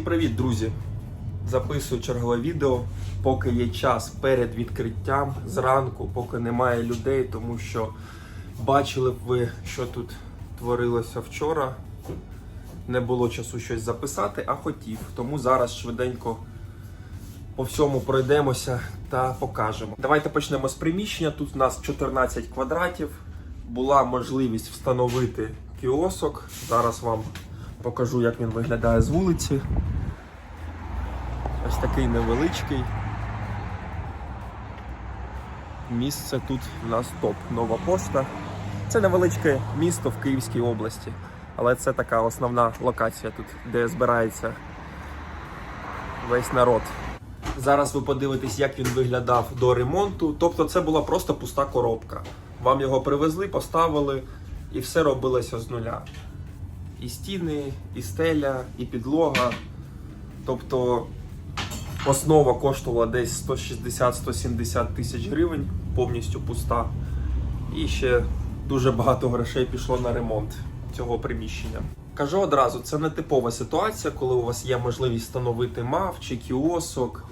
Всім привіт, друзі! Записую чергове відео, поки є час перед відкриттям зранку, поки немає людей, тому що бачили б ви, що тут творилося вчора. Не було часу щось записати, а хотів. Тому зараз швиденько по всьому пройдемося та покажемо. Давайте почнемо з приміщення. Тут у нас 14 квадратів. Була можливість встановити кіосок. Зараз вам покажу, як він виглядає з вулиці. Ось такий невеличкий. Місце тут у нас топ. Нова пошта. Це невеличке місто в Київській області, але це така основна локація тут, де збирається весь народ. Зараз ви подивитесь, як він виглядав до ремонту. Тобто це була просто пуста коробка. Вам його привезли, поставили і все робилося з нуля. І стіни, і стеля, і підлога. Тобто основа коштувала десь 160-170 тисяч гривень, повністю пуста. І ще дуже багато грошей пішло на ремонт цього приміщення. Кажу одразу, це не типова ситуація, коли у вас є можливість встановити мав чи кіосок.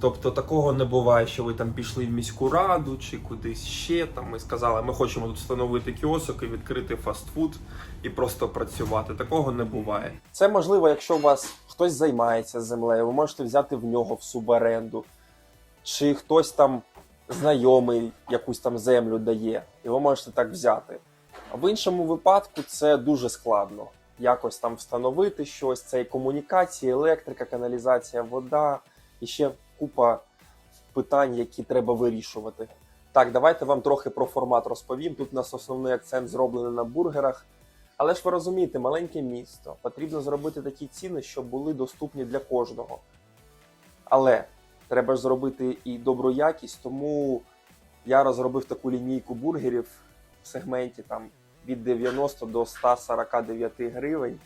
Тобто такого не буває, що ви там пішли в міську раду чи кудись ще там і сказали, ми хочемо тут встановити кіосок і відкрити фастфуд і просто працювати. Такого не буває. Це можливо, якщо у вас хтось займається землею, ви можете взяти в нього в суборенду, чи хтось там знайомий якусь там землю дає, і ви можете так взяти. А в іншому випадку це дуже складно. Якось там встановити щось, це і комунікації, електрика, каналізація, вода і ще купа питань, які треба вирішувати. Так, давайте вам трохи про формат розповім. Тут у нас основний акцент зроблений на бургерах. Але ж ви розумієте, маленьке місто. Потрібно зробити такі ціни, щоб були доступні для кожного. Але треба ж зробити і добру якість, тому я розробив таку лінійку бургерів в сегменті там від 90 до 149 гривень.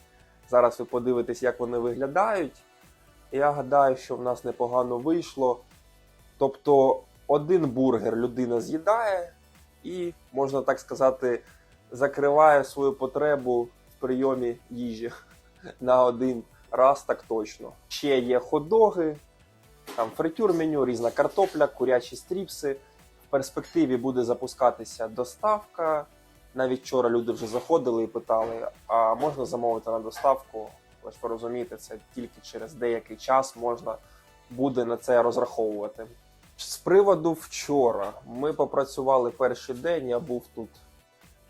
Зараз ви подивитесь, як вони виглядають. Я гадаю, що в нас непогано вийшло. Тобто, один бургер людина з'їдає і, можна так сказати, закриває свою потребу в прийомі їжі на один раз так точно. Ще є хот-доги, там фритюр меню, різна картопля, курячі стріпси. В перспективі буде запускатися доставка. Навіть вчора люди вже заходили і питали, а можна замовити на доставку? Ви ж ви розумієте, це тільки через деякий час можна буде на це розраховувати. З приводу вчора ми попрацювали перший день, я був тут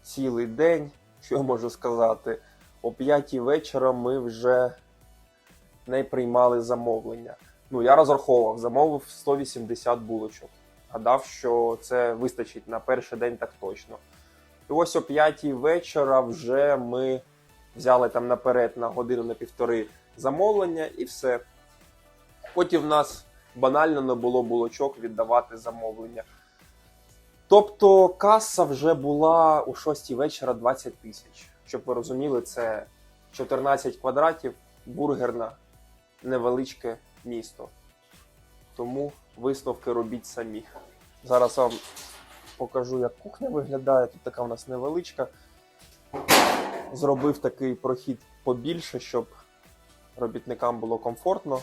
цілий день. Що я можу сказати? О п'ятій вечора ми вже не приймали замовлення. Ну, я розраховував, замовив 180 булочок. Гадав, що це вистачить на перший день так точно. І ось о п'ятій вечора вже ми взяли там наперед на годину на півтори замовлення і все. Потім в нас банально не було булочок віддавати замовлення. Тобто каса вже була у 6 вечора 20 тисяч. Щоб ви розуміли, це 14 квадратів, бургерна, невеличке місто. Тому висновки робіть самі. Зараз вам покажу, як кухня виглядає. Тут така у нас невеличка. Зробив такий прохід побільше, щоб робітникам було комфортно.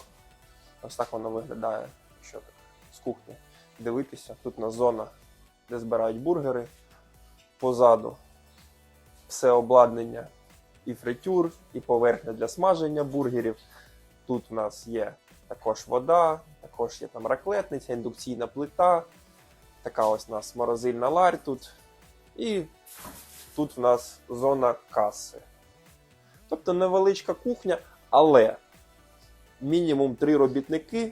Ось так воно виглядає, що так з кухні дивитися. Тут у нас зона, де збирають бургери. Позаду все обладнання і фритюр, і поверхня для смаження бургерів. Тут у нас є також вода, також є там раклетниця, індукційна плита. Така ось у нас морозильна ларь тут. І тут в нас зона каси. Тобто невеличка кухня, але мінімум три робітники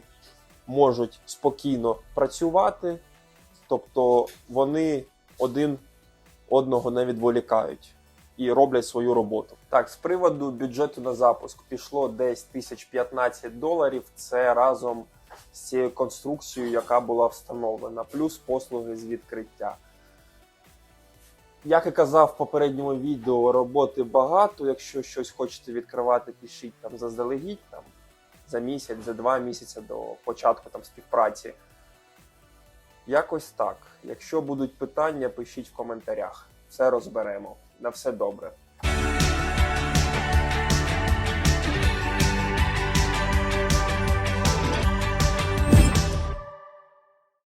можуть спокійно працювати, тобто вони один одного не відволікають і роблять свою роботу. Так, з приводу бюджету на запуск пішло десь 1015 доларів. Це разом з цією конструкцією, яка була встановлена, плюс послуги з відкриття. Як і казав в попередньому відео, роботи багато. Якщо щось хочете відкривати, пишіть там заздалегідь там, за місяць, за два місяці до початку там, співпраці. Якось так. Якщо будуть питання, пишіть в коментарях. Все розберемо. На все добре.